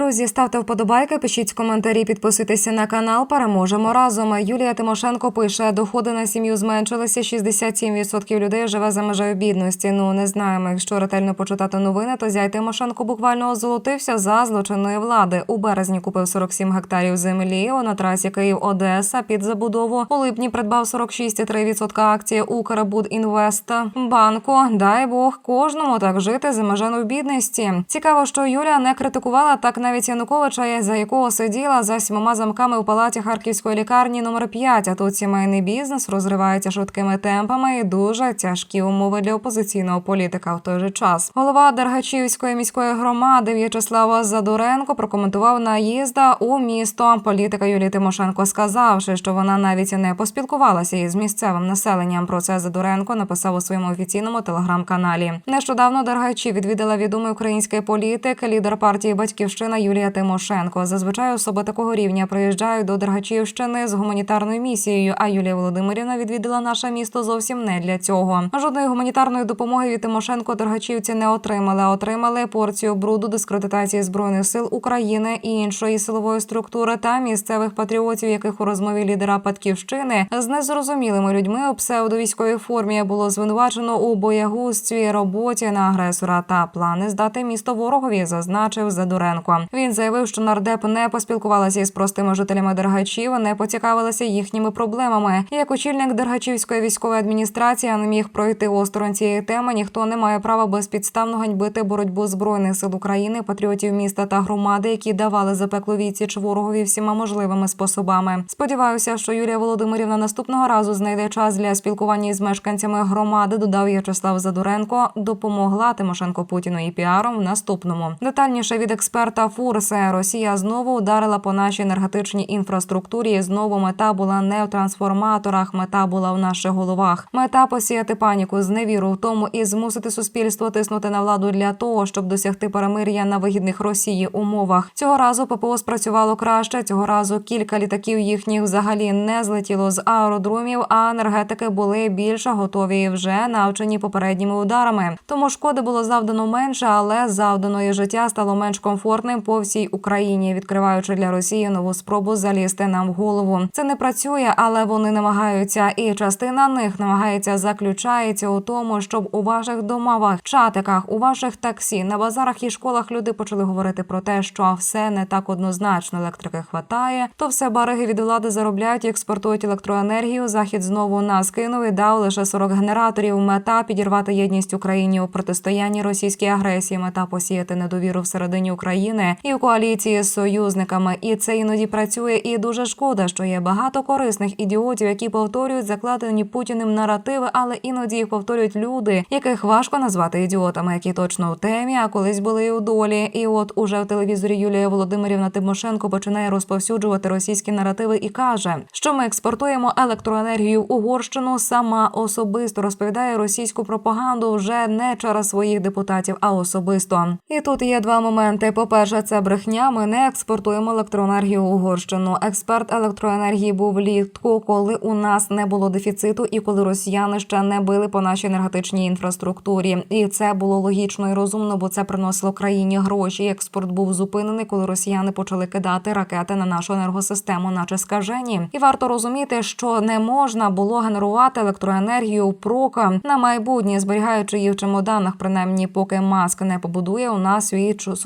Друзі, ставте вподобайки, пишіть коментарі, підписуйтеся на канал. Переможемо разом. Юлія Тимошенко пише: доходи на сім'ю зменшилися. 67% людей живе за межею бідності. Ну не знаємо. Якщо ретельно почитати новини, то зять Тимошенко буквально озолотився за злочинної влади. У березні купив 47 гектарів землі на трасі Київ-Одеса під забудову. У липні придбав 46,3% акції Укрбудінвест банку. Дай Бог кожному так жити за межею бідності. Цікаво, що Юлія не критикувала так навіть Януковича, за якого сиділа за сімома замками у палаті харківської лікарні номер 5 А тут сімейний бізнес розривається швидкими темпами і дуже тяжкі умови для опозиційного політика в той же час. Голова Дергачівської міської громади В'ячеслав Задоренко прокоментував наїзда у місто. Політика Юлії Тимошенко сказавши, що вона навіть не поспілкувалася із місцевим населенням. Про це Задоренко написав у своєму офіційному телеграм-каналі. Нещодавно Дергачі відвідала відомий український політик, лідер партії Батьківщина Юлія Тимошенко. Зазвичай особи такого рівня приїжджають до Дергачівщини з гуманітарною місією. А Юлія Володимирівна відвідала наше місто зовсім не для цього. Жодної гуманітарної допомоги від Тимошенко Дергачівці не отримали. Отримали порцію бруду, дискредитації збройних сил України і іншої силової структури та місцевих патріотів, яких у розмові лідера Батьківщини з незрозумілими людьми у псевдовійськовій формі було звинувачено у боягузтві, роботі на агресора та плани здати місто ворогові, зазначив Задоренко. Він заявив, що нардеп не поспілкувалася із простими жителями Дергачів, не поцікавилася їхніми проблемами. Як очільник Дергачівської військової адміністрації не міг пройти осторонь цієї теми. Ніхто не має права безпідставно ганьбити боротьбу збройних сил України, патріотів міста та громади, які давали запеклу відсіч ворогові всіма можливими способами. Сподіваюся, що Юлія Володимирівна наступного разу знайде час для спілкування із мешканцями громади. Додав В'ячеслав Задоренко. Допомогла Тимошенко Путіну і піаром в наступному. Детальніше від експерта Фурсе Росія знову ударила по нашій енергетичній інфраструктурі. Знову мета була не в трансформаторах, мета була в наших головах. Мета посіяти паніку, зневіру в тому і змусити суспільство тиснути на владу для того, щоб досягти перемир'я на вигідних Росії умовах. Цього разу ППО спрацювало краще. Цього разу кілька літаків їхніх взагалі не злетіло з аеродромів, а енергетики були більше готові вже навчені попередніми ударами. Тому шкоди було завдано менше, але завдано і життя стало менш комфортним по всій Україні, відкриваючи для Росії нову спробу залізти нам в голову. Це не працює, але вони намагаються, і частина них намагається заключається у тому, щоб у ваших домовах, чатиках, у ваших таксі, на базарах і школах люди почали говорити про те, що все не так однозначно. Електрики хватає, то все бариги від влади заробляють експортують електроенергію. Захід знову нас кинув і дав лише 40 генераторів. Мета підірвати єдність Україні у протистоянні російській агресії. Мета посіяти недовіру всередині України і в коаліції з союзниками. І це іноді працює. І дуже шкода, що є багато корисних ідіотів, які повторюють закладені путіним наративи, але іноді їх повторюють люди, яких важко назвати ідіотами, які точно в темі, а колись були і у долі. І от уже в телевізорі Юлія Володимирівна Тимошенко починає розповсюджувати російські наративи і каже, що ми експортуємо електроенергію в Угорщину. Сама особисто розповідає російську пропаганду вже не через своїх депутатів, а особисто. І тут є два моменти. По перше, це брехня. Ми не експортуємо електроенергію в Угорщину. Експерт електроенергії був влітку, коли у нас не було дефіциту, і коли росіяни ще не били по нашій енергетичній інфраструктурі. І це було логічно і розумно, бо це приносило країні гроші. Експорт був зупинений, коли росіяни почали кидати ракети на нашу енергосистему, наче скажені. І варто розуміти, що не можна було генерувати електроенергію прока на майбутнє, зберігаючи її в чемоданах, принаймні, поки маск не побудує у нас свій чу-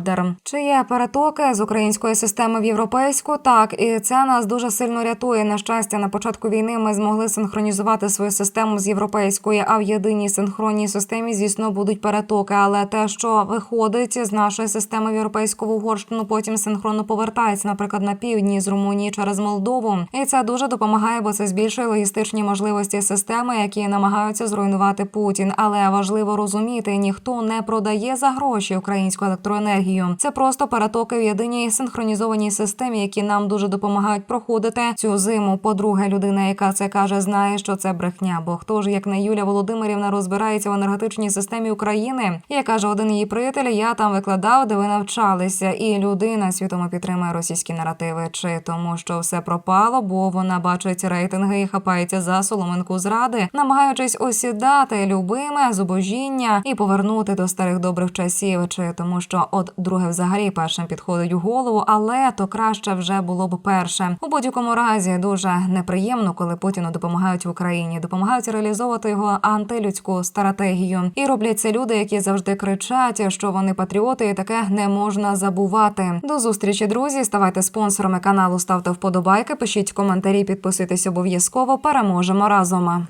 суперчардер. Чи є перетоки з української системи в європейську? Так, і це нас дуже сильно рятує. На щастя, на початку війни ми змогли синхронізувати свою систему з європейської, а в єдиній синхронній системі, звісно, будуть перетоки. Але те, що виходить з нашої системи в європейську в Угорщину, потім синхронно повертається, наприклад, на півдні з Румунії через Молдову. І це дуже допомагає, бо це збільшує логістичні можливості системи, які намагаються зруйнувати Путін. Але важливо розуміти, ніхто не продає за гроші українську електроенергію. Це просто перетоки в єдиній синхронізованій системі, які нам дуже допомагають проходити цю зиму. По-друге, людина, яка це каже, знає, що це брехня. Бо хто ж як не Юля Володимирівна розбирається в енергетичній системі України? Як каже один її приятель, я там викладав, де ви навчалися, і людина свідомо підтримує російські наративи, чи тому, що все пропало, бо вона бачить рейтинги і хапається за соломинку зради, намагаючись осідати любиме зубожіння і повернути до старих добрих часів, чи тому, що от друге взагалі першим підходить у голову, але то краще вже було б перше. У будь-якому разі дуже неприємно, коли Путіну допомагають в Україні, допомагають реалізовувати його антилюдську стратегію. І роблять це люди, які завжди кричать, що вони патріоти, і таке не можна забувати. До зустрічі, друзі. Ставайте спонсорами каналу, ставте вподобайки, пишіть коментарі, підписуйтесь обов'язково. Переможемо разом.